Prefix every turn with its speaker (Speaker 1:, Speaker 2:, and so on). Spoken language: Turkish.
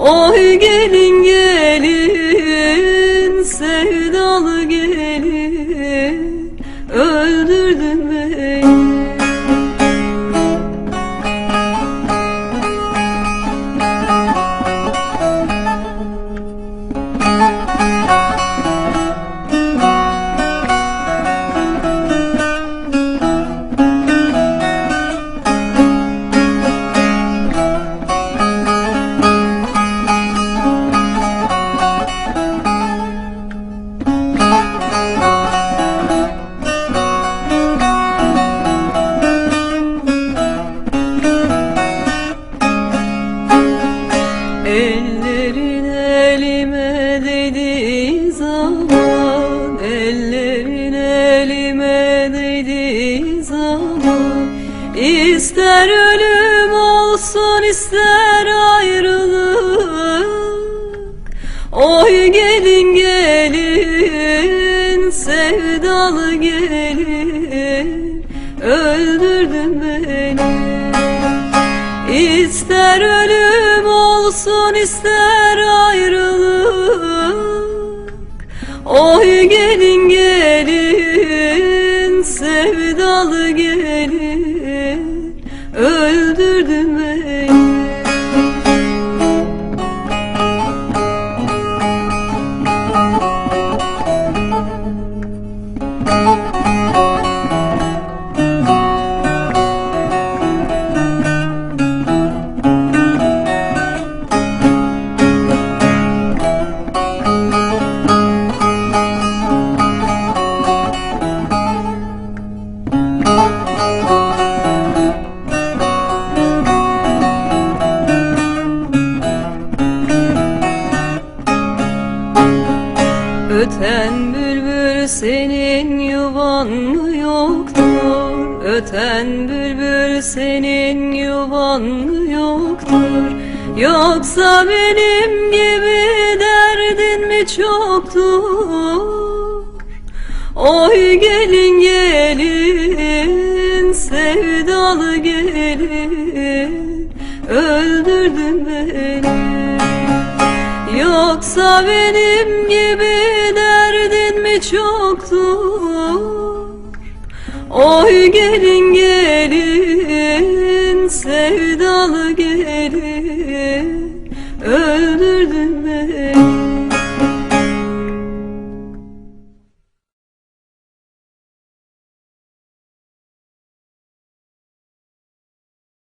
Speaker 1: Oy gelin gelin zaman Ellerin elime değdiği zaman İster ölüm olsun ister ayrılık. Oy gelin gelin sevdalı gelin Öldürdün beni. İster ölüm olsun ister ayrılık sevdalı senin yuvan mı yoktur? Öten bülbül senin yuvan mı yoktur? Yoksa benim gibi derdin mi çoktur? Oy gelin gelin sevdalı gelin öldürdün beni Yoksa benim gibi derdin mi çoktur? Oy gelin gelin sevdalı gelin